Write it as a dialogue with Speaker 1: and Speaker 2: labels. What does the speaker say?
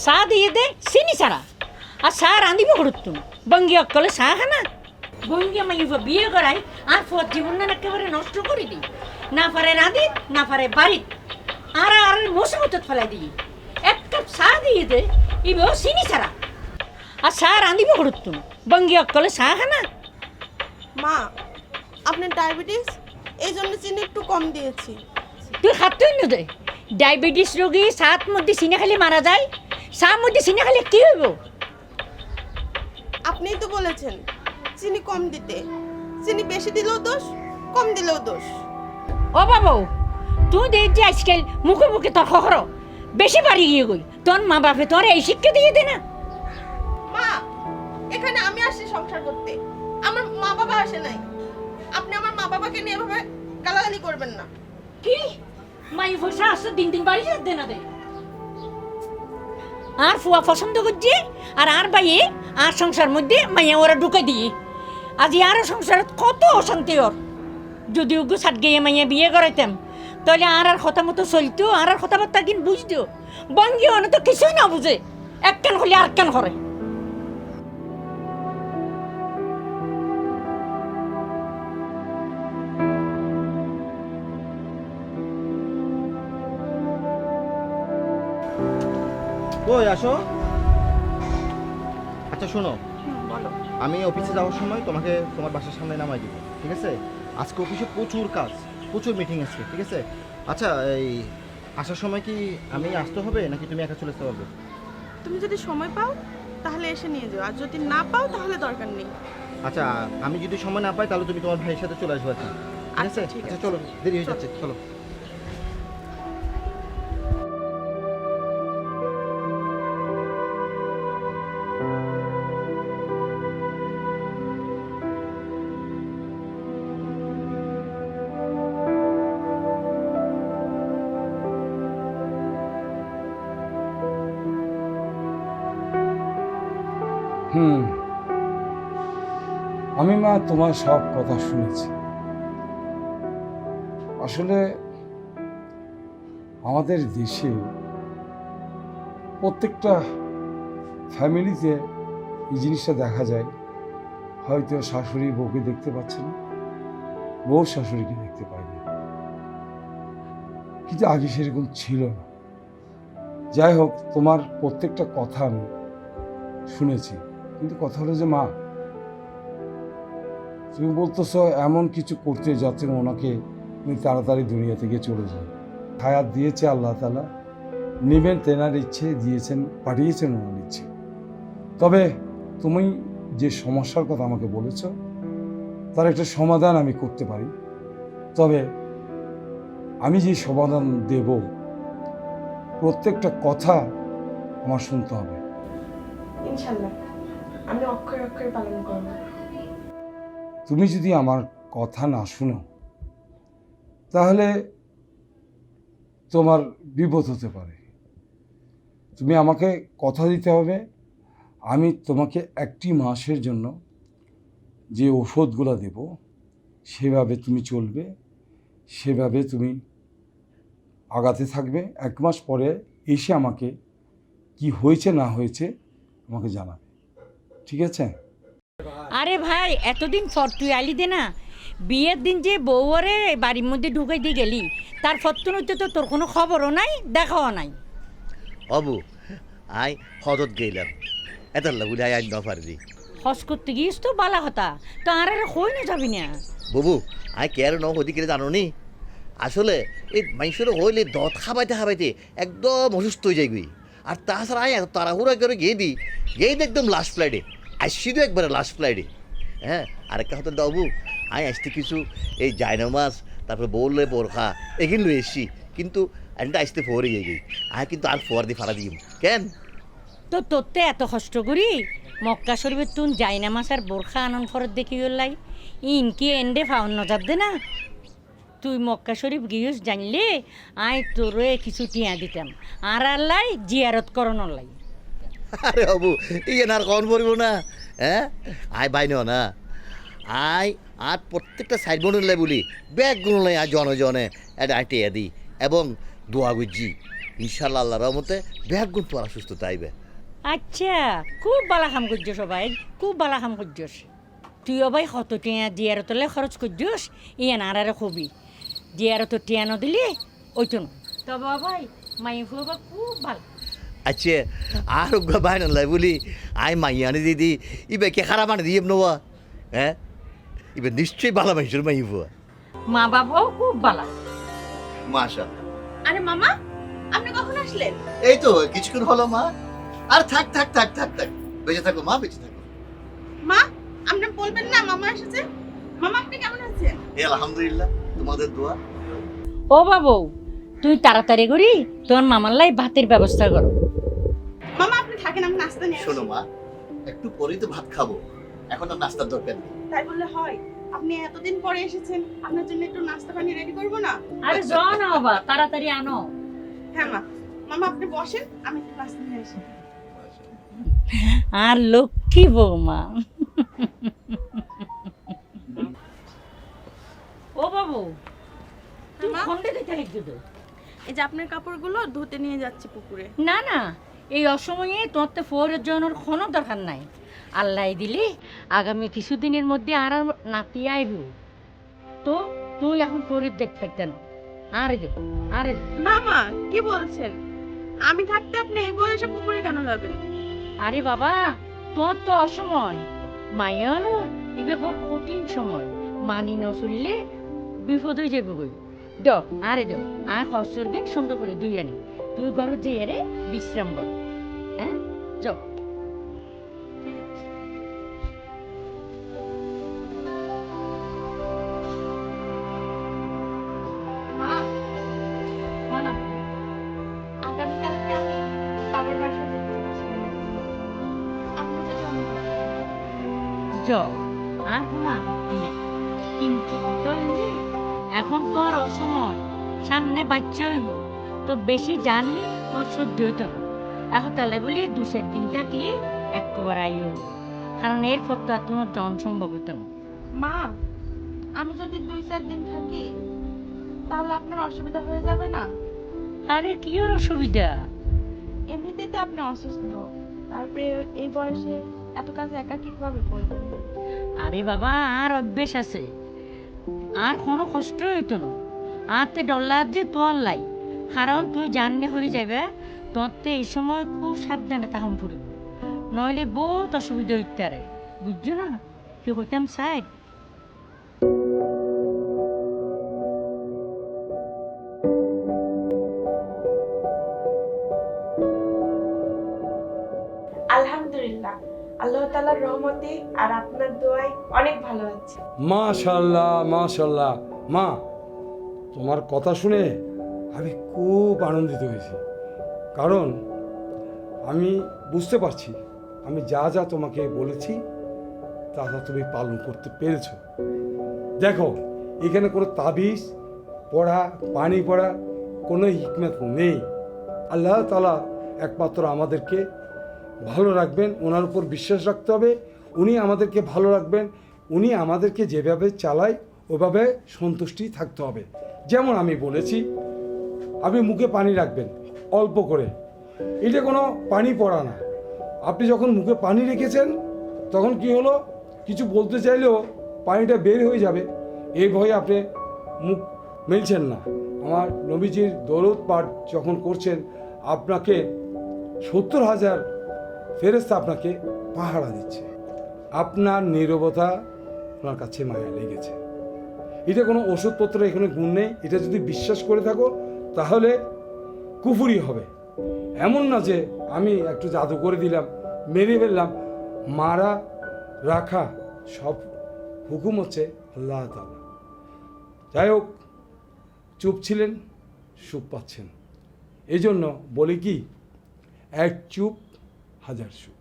Speaker 1: দে চিনি ছাড়া আর চাহ রাঁধিব ঘরতো বঙ্গি অকলে চাহ খানা বঙ্গি মাইব বিয়ে করাই আর ফর জীবন একেবারে নষ্ট করে দিই না পারে রাঁধিত না পারে বাড়িত আর আর ফেলাই দিই এক কাপ চাহ দিয়ে দে ইব চিনি ছাড়া আর চাহ রাঁধিব ঘরতো বঙ্গি অকলে চাহ খানা
Speaker 2: মা আপনার ডায়াবেটিস এই জন্য চিনি একটু কম দিয়েছি
Speaker 1: তুই খাতই না দে ডায়াবেটিস রোগী সাত মধ্যে চিনি খালি মারা যায় মধ্যে চিনি খালি কি হইব?
Speaker 2: আপনিই তো বলেছেন চিনি কম দিতে। চিনি বেশি দিলেও দোষ কম দিলেও দোষ।
Speaker 1: ও বাবু তুই দে যে আজকাল মুখে মুখে তর্ক কর বেশি বাড়ি গিয়ে গই তোর মা বাপে তোর এই শিক্ষা দিয়ে দে না।
Speaker 2: মা এখানে আমি আসছি সংসার করতে। আমার মা বাবা আসে নাই। আপনি আমার মা বাবাকে নিয়ে এভাবে গালাগালি করবেন না।
Speaker 1: কি? মাই পয়সা আসছে দিন দিন বাড়ি যাতে না দে। আর ফুয়া পছন্দ করছে, আর আর বাইয়ে, আর সংসার মধ্যে মাইয়া ওরা ঢুকে দিয়ে। আজি আর সংসারত কত অশান্তি ওর। যদি ওগু সাত গিয়ে মাইয়া বিয়ে করাইতাম, তাহলে আর আর কথা মতো চলতো, আর আর কথাবার্তা কিন বুঝতো। বঙ্গীয় তো কিছুই না বুঝে এক কান হলে আর কান করে।
Speaker 3: কই আসো? আচ্ছা শোনো। আমি অফিসে যাওয়ার সময় তোমাকে তোমার বাসার সামনে নামাই দিব ঠিক আছে? আজকে অফিসে প্রচুর কাজ প্রচুর মিটিং আছে ঠিক আছে? আচ্ছা এই আসার সময় কি আমি আসতে হবে নাকি তুমি একা চলে আসতে পারবে?
Speaker 2: তুমি যদি সময় পাও তাহলে এসে নিয়ে যাও। আর যদি না পাও তাহলে দরকার নেই।
Speaker 3: আচ্ছা আমি যদি সময় না পাই তাহলে তুমি তোমার ভাইয়ের সাথে চলে আসবে ঠিক আছে?
Speaker 2: আচ্ছা, ঠিক
Speaker 3: আচ্ছা
Speaker 2: আছে।
Speaker 3: চলো দেরি হয়ে যাচ্ছে চলো।
Speaker 4: আমি মা তোমার সব কথা শুনেছি। আসলে আমাদের দেশে প্রত্যেকটা ফ্যামিলিতে এই জিনিসটা দেখা যায়। হয়তো শাশুড়ি বউকে দেখতে পাচ্ছে না, বউ শাশুড়িকে দেখতে পায় না। কিন্তু আগে সেরকম ছিল না। যাই হোক, তোমার প্রত্যেকটা কথা আমি শুনেছি। কিন্তু কথা হলো যে মা তুমি বলতেছ, এমন কিছু করতে যাতে ওনাকে উনি তাড়াতাড়ি দুনিয়া থেকে চলে যায়। হায়াত দিয়েছে আল্লাহ তালা নেবেন তেনার ইচ্ছে, দিয়েছেন, পাঠিয়েছেন ওনার ইচ্ছে। তবে তুমি যে সমস্যার কথা আমাকে বলেছ, তার একটা সমাধান আমি করতে পারি। তবে আমি যে সমাধান দেব, প্রত্যেকটা কথা আমার শুনতে হবে।
Speaker 2: আমি অক্ষরে অক্ষরে পালন করব।
Speaker 4: তুমি যদি আমার কথা না শুনো, তাহলে তোমার বিপদ হতে পারে। তুমি আমাকে কথা দিতে হবে। আমি তোমাকে একটি মাসের জন্য যে ওষুধগুলো দেব, সেভাবে তুমি চলবে, সেভাবে তুমি আগাতে থাকবে। এক মাস পরে এসে আমাকে কি হয়েছে না হয়েছে আমাকে জানাবে। ঠিক আছে?
Speaker 1: আরে ভাই এতদিন পর তুই আলি দে না। বিয়ের দিন যে বউরে বাড়ির মধ্যে ঢুকাই দিয়ে গেলি তার ফত্তনতে তো তোর কোনো খবরও নাই দেখাও নাই।
Speaker 5: অবু আই হজত গেলাম। এতাল্লা বলে আই আইন পারবি
Speaker 1: হস করতে গিয়েছ তো বালা হতা তো আর আর কই না যাবি না।
Speaker 5: বুবু আই কেয়ার ন হদি করে জানো নি? আসলে এই মানুষের হইলে দত খাবাইতে খাবাইতে একদম অসুস্থ হয়ে যাইবি। আর তাছাড়া আই এত তাড়াহুড়া করে গিয়ে দিই গিয়ে একদম লাস্ট ফ্লাইটে আসছি তো একবারে লাস্ট ফ্লাইটে হ্যাঁ আরেকটা হতো বাবু আই আসতে কিছু, এই জায়না মাছ, তারপরে বললে বোরখা এগিন লই এসছি কিন্তু এটা আসতে ফোরে গিয়ে গই আয় কিন্তু আর ফোয়ার দিয়ে ফাড়া দিম। কেন?
Speaker 1: তো তোরতে এত কষ্ট করি? মক্কা শরীফের তুন মাস আর বোরখা আনন্দ ফরত দেখি লাই ইন কি এন্ডে ফাউন নজার দে না? তুই মক্কা শরীফ গিয়েস জানলে, আয় তোরে কিছু টিয়া দিতাম। আর আল্লাই জিয়ারত করণ লাই।
Speaker 5: আরে বাবু ইয়ে আর কন পড়ব না? হ্যাঁ? আয় বাইন না। আই আর প্রত্যেকটা সাইড বোনের লাই বলি, ব্যাগগুলো লাই আর জনে জনে। এটা আইটে দি। এবং দোয়া গুজি ইনশাল্লাহ আল্লাহ রহমতে ব্যাগুণ তোরা সুস্থ তাইবে
Speaker 1: আচ্ছা খুব বালা কাম করছস সবাই, খুব বালা কাম করছস। তুইও ভাই কত টিয়া দিয়ার তলে খরচ করছস? ইয়ান আর আর কবি দিয়ার তো টিয়া নদিলে ওইতো না। তো ভাই মাই খুব ভালো।
Speaker 5: আচ্ছা আর উগ্র বাইন লাই বলি আই মাইয়ানি দিদি ইবে কে খারাপ মানে দিয়ে নেওয়া হ্যাঁ ইবে নিশ্চয়ই ভালো মানুষের মাই বুয়া
Speaker 1: মা বাবাও খুব বালা
Speaker 5: মাশা
Speaker 2: আরে মামা আপনি কখন আসলেন
Speaker 5: এই তো কিছুক্ষণ হলো মা আর থাক থাক থাক থাক থাক বেঁচে থাকো মা বেঁচে থাকো
Speaker 2: মা আপনি বলবেন না মামা এসেছে মামা আপনি কেমন আছেন
Speaker 5: এই আলহামদুলিল্লাহ তোমাদের দোয়া
Speaker 1: ও বাবু তুই তাড়াতাড়ি করি তোর মামার লাই ভাতের ব্যবস্থা করো
Speaker 2: থাকেন আমি নাস্তা নিয়ে
Speaker 5: শোনো মা একটু পরেই তো ভাত খাব। এখন আর নাস্তার দরকার নেই।
Speaker 2: তাই বললে হয়। আপনি এতদিন পরে এসেছেন আপনার জন্য একটু নাস্তা পানি রেডি করব না?
Speaker 1: আরে জ না বাবা তাড়াতাড়ি আনো।
Speaker 2: হ্যাঁ মা। মামা আপনি বসেন আমি একটু নাস্তা নিয়ে আসি।
Speaker 1: আর লক্ষ্মী বৌমা। ও বাবু? দিতে তো
Speaker 2: এই যে আপনার কাপড়গুলো ধুতে নিয়ে যাচ্ছি পুকুরে।
Speaker 1: না না এই অসময়ে তোর তো ফোরের জন্য কোনো দরকার নাই। আল্লাহ দিলে আগামী কিছুদিনের মধ্যে আর নাতি আইব তো তুই এখন ফোরের দেখ ফেকতেন আরে দে আরে।
Speaker 2: না মা কি বলছেন? আমি থাকতে আপনি এই বয়সে পুকুরে কেন যাবেন?
Speaker 1: আরে বাবা তোর তো অসময়। মাইয়ার এগুলো খুব কঠিন সময়। মানি ন চললে বিপদ হয়ে যাবে গই দ আরে দ আর দিন সুন্দর করে দুই আনি। তুই ঘর যেয়ে রে বিশ্রাম কর। হ্যাঁ যাও। যাও। আর না কিন্তু এখন তো আর অসময়। সামনে বাচ্চা তো বেশি জানলে তোর সহ্য হতো। তাহলে বলি দু চার দিন থাকি একবার আইও কারণ এরপর তো আর তোমার জন সম্ভব হতো
Speaker 2: মা আমি যদি দুই চার দিন থাকি তাহলে আপনার অসুবিধা হয়ে যাবে না?
Speaker 1: আরে কি ওর অসুবিধা?
Speaker 2: এমনিতেই তো আপনি অসুস্থ। তারপরে এই বয়সে এত কাজ একা কীভাবে করবেন
Speaker 1: আরে বাবা আর অভ্যেস আছে। আর কোনো কষ্ট হইতো না। আর তে ডলার যে তোর লাই কারণ তুই জানলে হয়ে যাবে তোর তো এই সময় খুব সাবধানে তখন পড়বে নইলে বহুত অসুবিধা হইতে পারে। বুঝছ না? কি হইতাম চাই
Speaker 6: আলহামদুলিল্লাহ। আল্লাহ তালার রহমতে আর আপনার দোয়ায় অনেক ভালো আছে।
Speaker 4: মাশাল্লাহ মাশাল্লাহ মা তোমার কথা শুনে আমি খুব আনন্দিত হয়েছি। কারণ আমি বুঝতে পারছি, আমি যা যা তোমাকে বলেছি, তা তা তুমি পালন করতে পেরেছ। দেখো, এখানে কোনো তাবিজ, পড়া, পানি পড়া, কোনো হিকমত নেই। আল্লাহ তালা একমাত্র আমাদেরকে ভালো রাখবেন, ওনার উপর বিশ্বাস রাখতে হবে, উনি আমাদেরকে ভালো রাখবেন, উনি আমাদেরকে যেভাবে চালায়, ওভাবে সন্তুষ্টি থাকতে হবে। যেমন আমি বলেছি, আপনি মুখে পানি রাখবেন অল্প করে। এটা কোনো পানি পড়া না। আপনি যখন মুখে পানি রেখেছেন, তখন কি হলো? কিছু বলতে চাইলেও পানিটা বের হয়ে যাবে। এই ভয়ে আপনি মুখ মেলছেন না। আমার নবীজির দৌলত পাঠ যখন করছেন, আপনাকে সত্তর হাজার ফেরেস্তা আপনাকে পাহারা দিচ্ছে। আপনার নীরবতা ওনার কাছে মায়া লেগেছে। এটা কোনো ওষুধপত্র এখানে গুণ নেই। এটা যদি বিশ্বাস করে থাকো, তাহলে কুফুরি হবে। এমন না যে আমি একটু জাদু করে দিলাম, মেরে ফেললাম। মারা, রাখা সব হুকুম হচ্ছে আল্লাহ তালা যাই হোক, চুপ ছিলেন, সুখ পাচ্ছেন। এজন্য জন্য বলি কি, এক চুপ, হাজার সুখ।